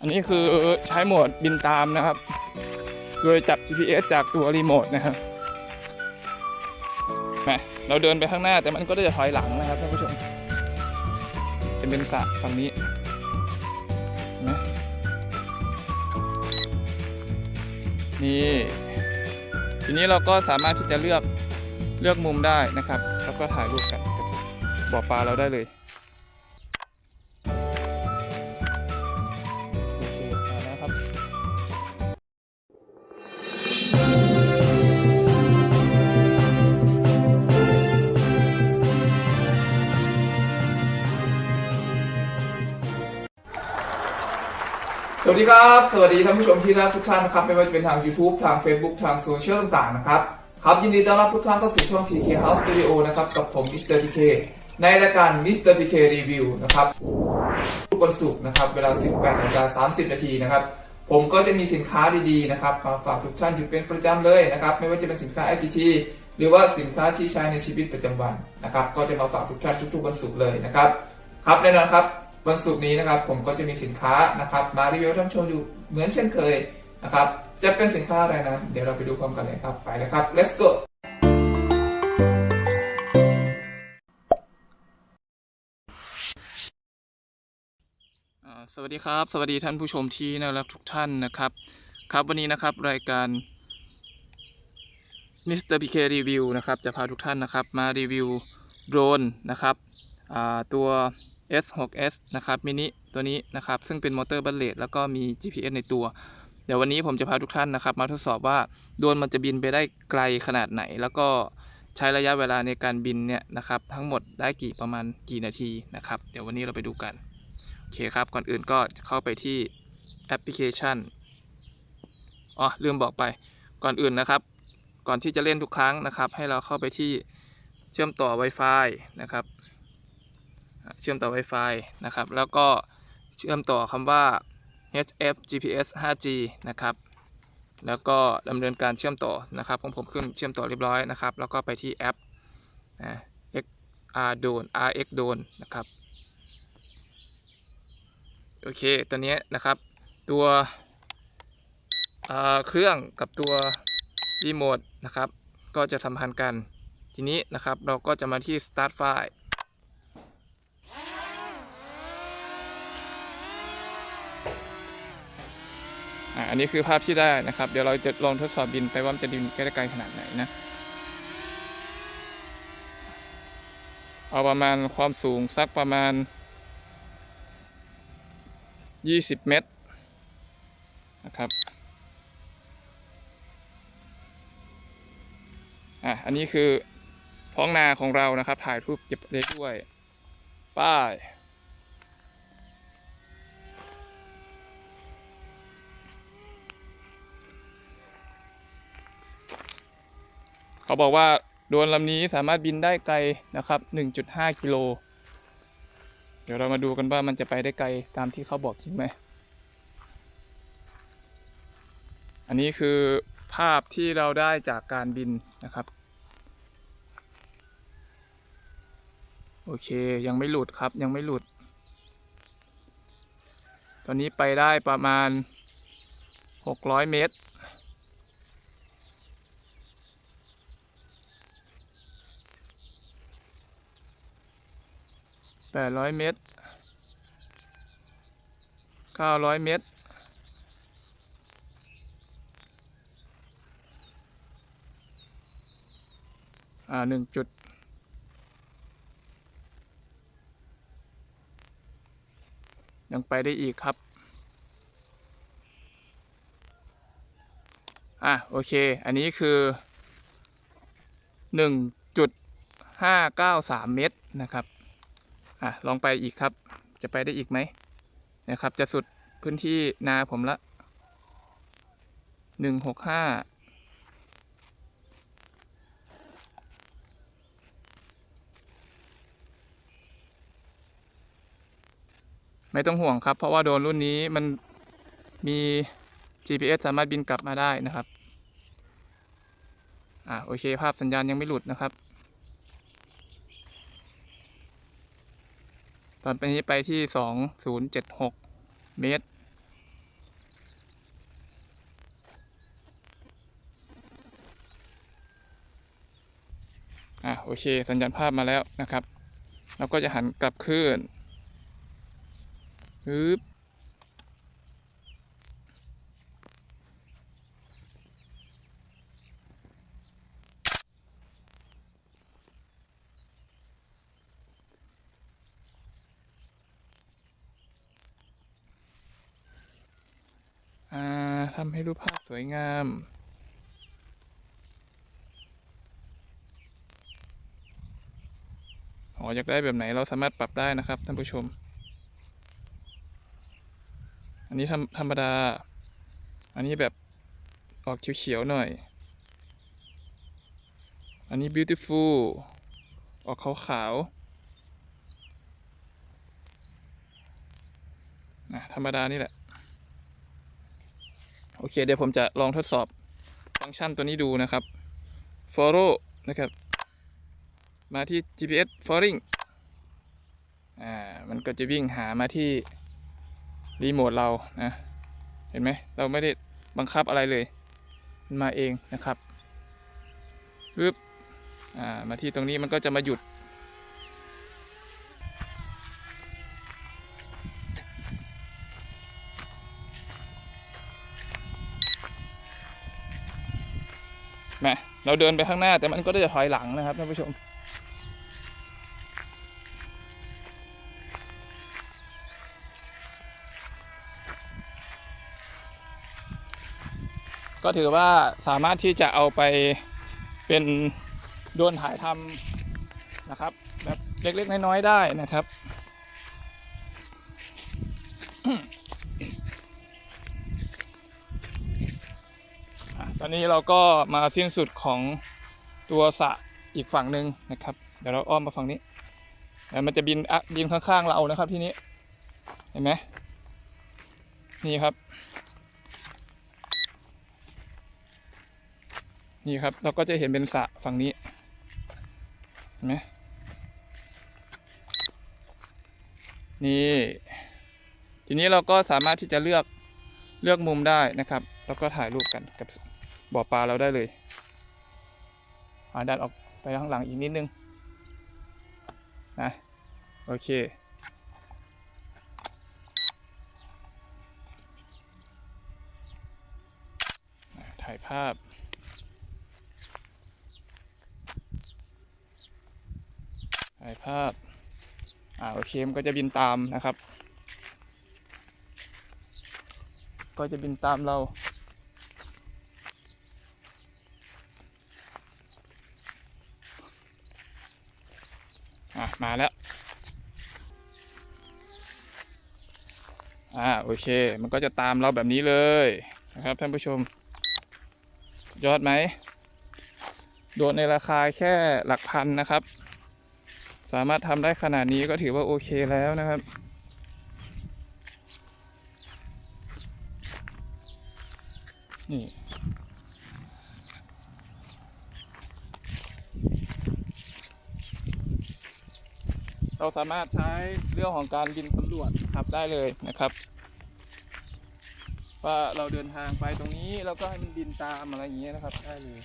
อันนี้คือใช้โหมดบินตามนะครับ โดยจับ GPS จากตัวรีโมทนะครับแหมเราเดินไปข้างหน้าแต่มันก็จะถอยหลังนะครับท่านผู้ชม เป็นเป็นสระฝั่งนี้นไหมนี่ ทีนี้เราก็สามารถที่จะเลือกเลือกมุมได้นะครับ ก็ถ่ายรูปกันกับบ่อปลาเราได้เลยสวัสดีครับ สวัสดีท่านผู้ชมที่รักทุกท่านนะครับ ไม่ว่าจะเป็นทาง YouTube ทาง Facebook ทางโซเชียลต่างๆนะครับ ครับยินดีต้อนรับทุกท่านเข้าสู่ช่อง PK House Studio นะครับกับผม Mr. PK ในรายการ Mr. PK Review นะครับทุกวันศุกร์นะครับ เวลา 18นาฬิกา30 นาทีนะครับ ผมก็จะมีสินค้าดีๆนะครับมาฝากทุกท่านอยู่เป็นประจำเลยนะครับ ไม่ว่าจะเป็นสินค้า ICT หรือว่าสินค้าที่ใช้ในชีวิตประจำวันนะครับ ก็จะมาฝากทุกท่านทุกๆวันศุกร์เลยนะครับครับแน่นอนครับวันศุกร์นี้นะครับ ผมก็จะมีสินค้านะครับ มารีวิวท่านชมอยู่เหมือนเช่นเคยนะครับ จะเป็นสินค้าอะไรนั้นเดี๋ยวเราไปดูพร้อมกันเลยครับ ไปเลยครับ let's go สวัสดีครับ สวัสดีท่านผู้ชมที่น่ารักทุกท่านนะครับ ครับวันนี้นะครับรายการ Mr. PK Review นะครับ จะพาทุกท่านนะครับ มารีวิวโดรนนะครับตัว S6s นะครับมินิตัวนี้นะครับ ซึ่งเป็นมอเตอร์บัลเลตแล้วก็มี GPS ในตัว เดี๋ยววันนี้ผมจะพาทุกท่านนะครับ มาทดสอบว่าโดรนมันจะบินไปได้ไกลขนาดไหน แล้วก็ใช้ระยะเวลาในการบินเนี่ยนะครับ ทั้งหมดได้กี่ประมาณกี่นาทีนะครับ เดี๋ยววันนี้เราไปดูกันโอเคครับก่อนอื่นก็จะเข้าไปที่แอปพลิเคชันอ๋อลืมบอกไปก่อนอื่นนะครับ ก่อนที่จะเล่นทุกครั้งนะครับ ให้เราเข้าไปที่เชื่อมต่อ Wi-Fi นะครับ เชื่อมต่อ Wi-Fi นะครับ แล้วก็เชื่อมต่อคำว่า HF GPS 5G นะครับ แล้วก็ดำเนินการเชื่อมต่อนะครับของผมขึ้นเชื่อมต่อเรียบร้อยนะครับ แล้วก็ไปที่แอป XR Drone RX Drone นะครับ โอเคตัวนี้นะครับ ตัวเอ่อเครื่องกับตัวรีโมทนะครับ ก็จะสัมพันธ์กัน ทีนี้นะครับเราก็จะมาที่ start file อันนี้คือภาพที่ได้นะครับ เดี๋ยวเราจะลองทดสอบบินไปว่ามันจะบินไปได้ไกลขนาดไหนนะเอาประมาณความสูงสักประมาณ 20 เมตรนะครับอะอันนี้คือท้องนาของเรานะครับ ถ่ายรูปเก็บได้ด้วย ป้าย เขาบอกว่าโดรนลำนี้สามารถบินได้ไกลนะครับ 1.5 กิโล เดี๋ยวเรามาดูกันว่ามันจะไปได้ไกลตามที่เขาบอกจริงไหม อันนี้คือภาพที่เราได้จากการบินนะครับ โอเคยังไม่หลุดครับยังไม่หลุด ตอนนี้ไปได้ประมาณ 600 เมตร 800เมตร900เมตรอ่าหนึ่งจุดยังไปได้อีกครับ อะ โอเค อันนี้คือหนึ่งจุดห้าเก้าสามเมตรนะครับ อะลองไปอีกครับ จะไปได้อีกไหมนะครับ จะสุดพื้นที่นาผมละหนึ่งหกห้าไม่ต้องห่วงครับ เพราะว่าโดรนรุ่นนี้มันมี GPS สามารถบินกลับมาได้นะครับ อ่าโอเค ภาพสัญญาณยังไม่หลุดนะครับ ตอนนี้ไปที่สองศูนย์เจ็ดหกเมตร อะโอเค สัญญาณภาพมาแล้วนะครับ เราก็จะหันกลับคืนปึ๊บอ่า ทำให้รูปภาพสวยงาม อ๋อ อยากได้แบบไหนเราสามารถปรับได้นะครับท่านผู้ชม อันนี้ธรรมธรรมดา อันนี้แบบออกเขียวๆหน่อย อันนี้ beautiful ออกขาวๆนะธรรมดานี่แหละ โอเคเดี๋ยวผมจะลองทดสอบฟังก์ชันตัวนี้ดูนะครับ follow นะครับ มาที่ GPS following อ่ามันก็จะวิ่งหามาที่รีโมทเรานะเห็นไหมเราไม่ได้บังคับอะไรเลย มันมาเองนะครับปึ๊บอ่ามาที่ตรงนี้มันก็จะมาหยุด แหมเราเดินไปข้างหน้าแต่มันก็จะถอยหลังนะครับท่านผู้ชม ก็ถือว่าสามารถที่จะเอาไปเป็นโดรนถ่ายทำนะครับแบบเล็กๆน้อยๆได้นะครับ อะ ตอนนี้เราก็มาสิ้นสุดของตัวสะอีกฝั่งหนึ่งนะครับ เดี๋ยวเราอ้อมมาฝั่งนี้แล้วมันจะบินอะบินข้างๆเรานะครับที่นี้เห็นไหมนี่ครับ นี่ครับเราก็จะเห็นเป็นสะฝั่งนี้เห็นไหมนี่ทีนี้เราก็สามารถที่จะเลือกเลือกมุมได้นะครับ แล้วก็ถ่ายรูปกันกับ บ่อปลาเราได้เลยอาดันออกไปข้างหลังอีกนิดนึงนะโอเค ถ่ายภาพถ่ายภาพ อ่าโอเคมันก็จะบินตามนะครับ ก็จะบินตามเรา อะมาแล้ว อ่าโอเค มันก็จะตามเราแบบนี้เลยนะครับท่านผู้ชม ยอดไหม โดดในราคาแค่หลักพันนะครับ สามารถทำได้ขนาดนี้ก็ถือว่าโอเคแล้วนะครับนี่ เราสามารถใช้เรื่องของการบินสำรวจขับได้เลยนะครับ ว่าเราเดินทางไปตรงนี้แล้วก็ให้มันบินตามอะไรอย่างเงี้ยนะครับได้เลย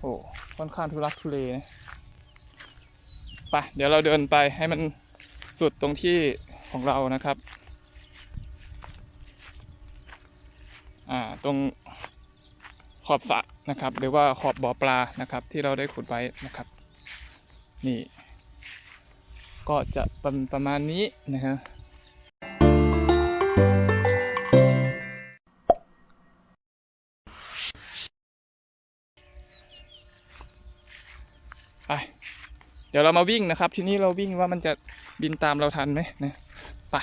โอ้ ค่อนข้างทุรักทุเลนะไปเดี๋ยวเราเดินไปให้มันสุดตรงที่ของเรานะครับ อ่าตรงขอบสระนะครับ หรือว่าขอบบ่อปลานะครับ ที่เราได้ขุดไว้นะครับ นี่ ก็จะประประมาณนี้นะฮะ ดี๋ยวเรามาวิ่งนะครับ ทีนี้เราวิ่งว่ามันจะบินตามเราทันไหมนะไป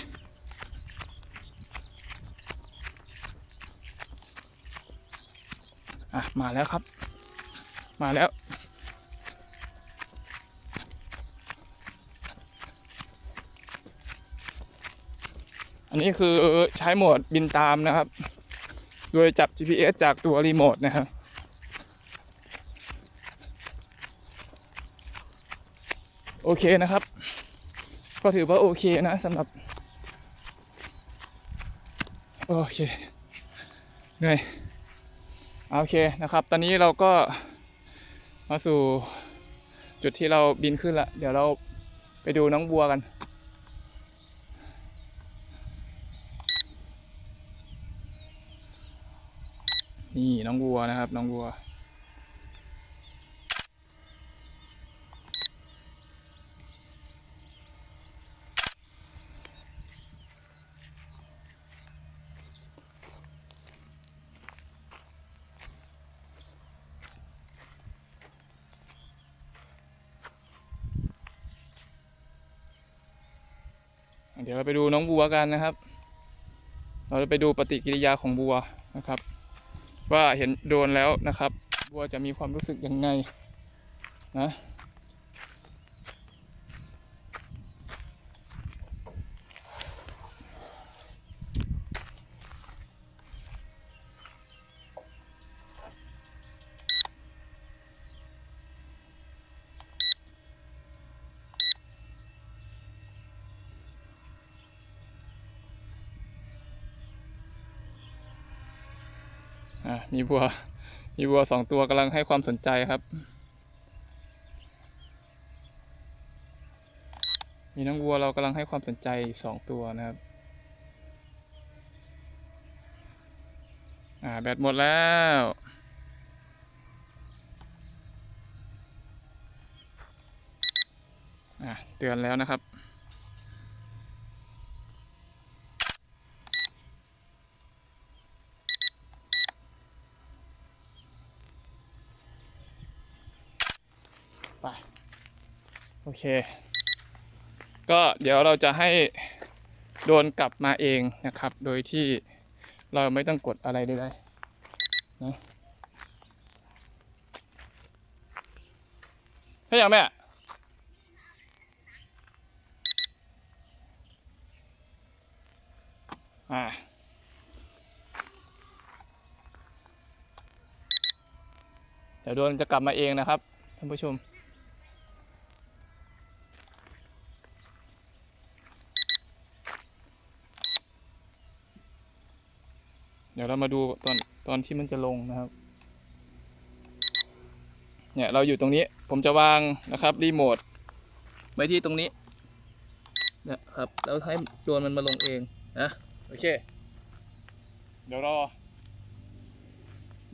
อะมาแล้วครับ มาแล้วอันนี้คือใช้โหมดบินตามนะครับ โดยจับ GPS จากตัวรีโมทนะครับ โอ เคนะครับ ก็ถือว่าโอเคนะสำหรับ โอเคเหนื่อยโอเคนะครับ ตอนนี้เราก็มาสู่จุดที่เราบินขึ้นละ เดี๋ยวเราไปดูน้องบัวกันนี่น้องวัวนะครับ น้องวัว เดี๋ยวเราไปดูน้องบัวกันนะครับ เราจะไปดูปฏิกิริยาของบัวนะครับ ว่าเห็นโดนแล้วนะครับ บัวจะมีความรู้สึกยังไงนะ อะมีบัวมีวัวสองตัวกำลังให้ความสนใจครับ มีน้องวัวเรากำลังให้ความสนใจสองตัวนะครับ อ่าแบตหมดแล้วอ่าเตือนแล้วนะครับ ไป โอเค ก็เดี๋ยวเราจะให้โดนกลับมาเองนะครับ โดยที่เราไม่ต้องกดอะไรใดๆนะให้ยังแม่อ่าเดี๋ยวโดนจะกลับมาเองนะครับท่านผู้ชม ดี๋ยวเรามาดูตอนตอนที่มันจะลงนะครับ เนี่ยเราอยู่ตรงนี้ผมจะวางนะครับรีโมทไว้ที่ตรงนี้นี่ยครับแล้วให้โดรนมันมาลงเองนะโอเค เดี๋ยวรอ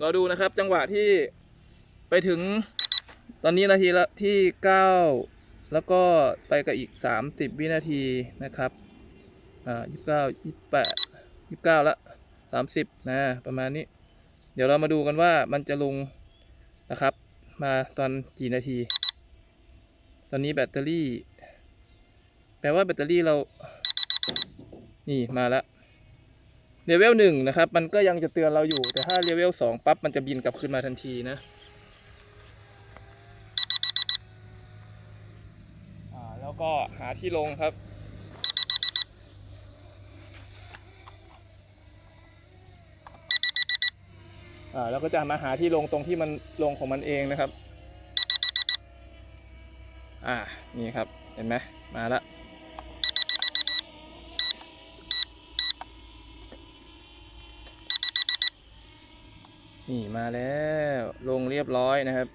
รอดูนะครับจังหวะที่ไปถึงตอนนี้นาทีละที่ 9 แล้วก็ไปกับอีก 30 วินาทีนะครับ อ่า 29 28 29ละ 30นะประมาณนี้ เดี๋ยวเรามาดูกันว่ามันจะลงนะครับ มาตอนกี่นาที ตอนนี้แบตเตอรี่ แปลว่าแบตเตอรี่เรา นี่มาแล้วเลเวลหนึ่งนะครับ มันก็ยังจะเตือนเราอยู่ แต่ถ้าเลเวลสองปั๊บ มันจะบินกลับขึ้นมาทันทีนะแล้วก็หาที่ลงครับ อ่าแล้วก็จะมาหาที่ลงตรงที่มันลงของมันเองนะครับ อ่านี่ครับเห็นไหมมาละนี่มาแล้วลงเรียบร้อยนะครับ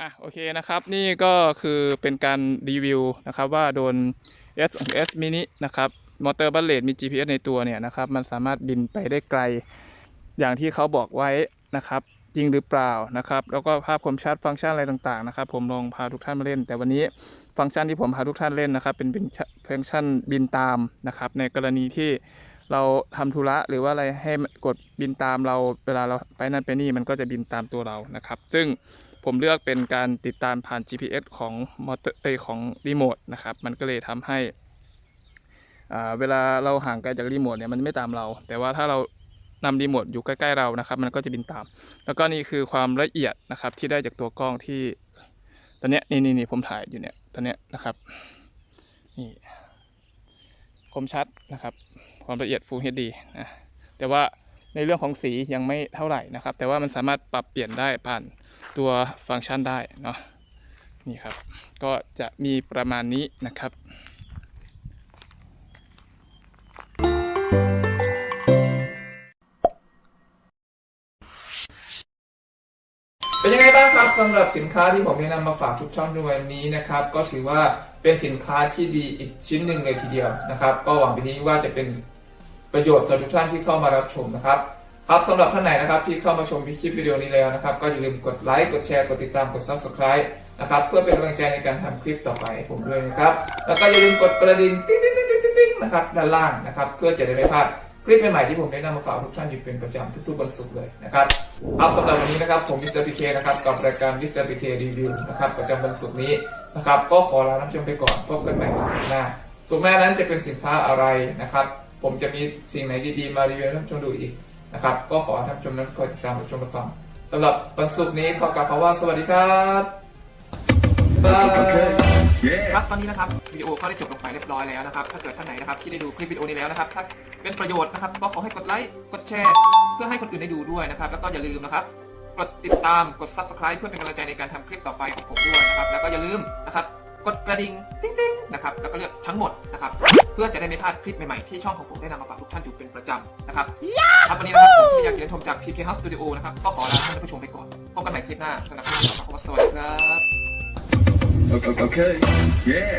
อะโอเคนะครับนี่ก็คือเป็นการรีวิวนะครับว่าโดน S S mini นะครับมอเตอร์บัลเลตมี GPS ในตัวเนี่ยนะครับมันสามารถบินไปได้ไกล อย่างที่เขาบอกไว้นะครับจริงหรือเปล่านะครับแล้วก็ภาพคมชัดฟังก์ชันอะไรต่างๆนะครับผมลองพาทุกท่านมาเล่น แต่วันนี้ฟังก์ชันที่ผมพาทุกท่านเล่นนะครับเป็นเป็นฟังก์ชันบินตามนะครับในกรณีที่เราทำธุระหรือว่าอะไรให้กดบินตามเราเวลาเราไปนั่นไปนี่มันก็จะบินตามตัวเรานะครับ ซึ่ง ผมเลือกเป็นการติดตามผ่าน GPS ของมอเตอร์เอของรีโมทนะครับ มันก็เลยทำให้เวลาเราห่างไกลจากรีโมทเนี่ยมันไม่ตามเรา แต่ว่าถ้าเรานำรีโมทอยู่ใกล้ๆเรานะครับ มันก็จะบินตาม แล้วก็นี่คือความละเอียดนะครับที่ได้จากตัวกล้องที่ ตอนเนี้ยนี่นี่นี่ผมถ่ายอยู่เนี่ยตอนเนี้ยนะครับนี่คมชัดนะครับ ความละเอียด Full HD นะแต่ว่า ในเรื่องของสียังไม่เท่าไหร่นะครับ แต่ว่ามันสามารถปรับเปลี่ยนได้ผ่านตัวฟังก์ชันได้เนาะนี่ครับ ก็จะมีประมาณนี้นะครับเป็นยังไงบ้างครับสำหรับสินค้าที่ผมแนะนำมาฝากทุกท่านในวันนี้นะครับ ก็ถือว่าเป็นสินค้าที่ดีอีกชิ้นหนึ่งเลยทีเดียวนะครับ ก็หวังไปนี้ว่าจะเป็น ประโยชน์ต่อทุกท่านที่เข้ามารับชมนะครับ ครับสำหรับท่านไหนนะครับที่เข้ามาชมคลิปวิดีโอนี้แล้วนะครับ ก็อย่าลืมกดไลค์กดแชร์กดติดตามกด subscribe นะครับเพื่อเป็นกำลังใจในการทำคลิปต่อไปผมด้วยนะครับ แล้วก็อย่าลืมกดกระดิ่งติ๊งติ๊งติ๊งติ๊งติ๊งนะครับด้านล่างนะครับเพื่อจะได้ไม่พลาดคลิปใหม่ๆที่ผมได้นำมาฝากทุกท่านอยู่เป็นประจำทุกๆวันศุกร์เลยนะครับครับสำหรับวันนี้นะครับผมมิสเตอร์พีเคนะครับกับรายการมิสเตอร์พีเครีวิวนะครับประจำวันศุกร์นี้นะครับก็ขอลาท่านผู้ชมไปก่อนพบกันใหม่ในศุกร์หน้าศุกร์หน้านั้นจะเป็นสินค้าอะไรนะครับ ผมจะมีสิ่งไหนดีๆมารีวิวให้ท่านผู้ชมดูอีกนะครับ ก็ขอให้ท่านผู้ชมนั้นคอยติดตามรับชมรับฟังสำหรับวันศุกร์นี้ขอกล่าวคำว่าสวัสดีครับบ๊ายบายครับตอนนี้นะครับวิดีโอก็ได้จบลงไปเรียบร้อยแล้วนะครับ ถ้าเกิดท่านไหนนะครับที่ได้ดูคลิปวิดีโอนี้แล้วนะครับ ถ้าเป็นประโยชน์นะครับ ก็ขอให้กดไลค์กดแชร์ เพื่อให้คนอื่นได้ดูด้วยนะครับ แล้วก็อย่าลืมนะครับกดติดตามกด subscribe เพื่อเป็นกำลังใจในการทำคลิปต่อไปของผมด้วยนะครับ แล้วก็อย่าลืมนะครับ กดกระดิ่งติ๊งติ๊งนะครับ แล้วก็เลือกทั้งหมดนะครับ เพื่อจะได้ไม่พลาดคลิปใหม่ๆที่ช่องของผมได้นำมาฝากทุกท่านอยู่เป็นประจำนะครับครับวันนี้นะครับผมที่อยากกินชมจาก PK House Studio นะครับก็ขอลาท่านผู้ชมไปก่อนพบกันใหม่คลิปหน้าสำหรับวันนี้ขอสวัสดีครับ Okay. okay. Yeah.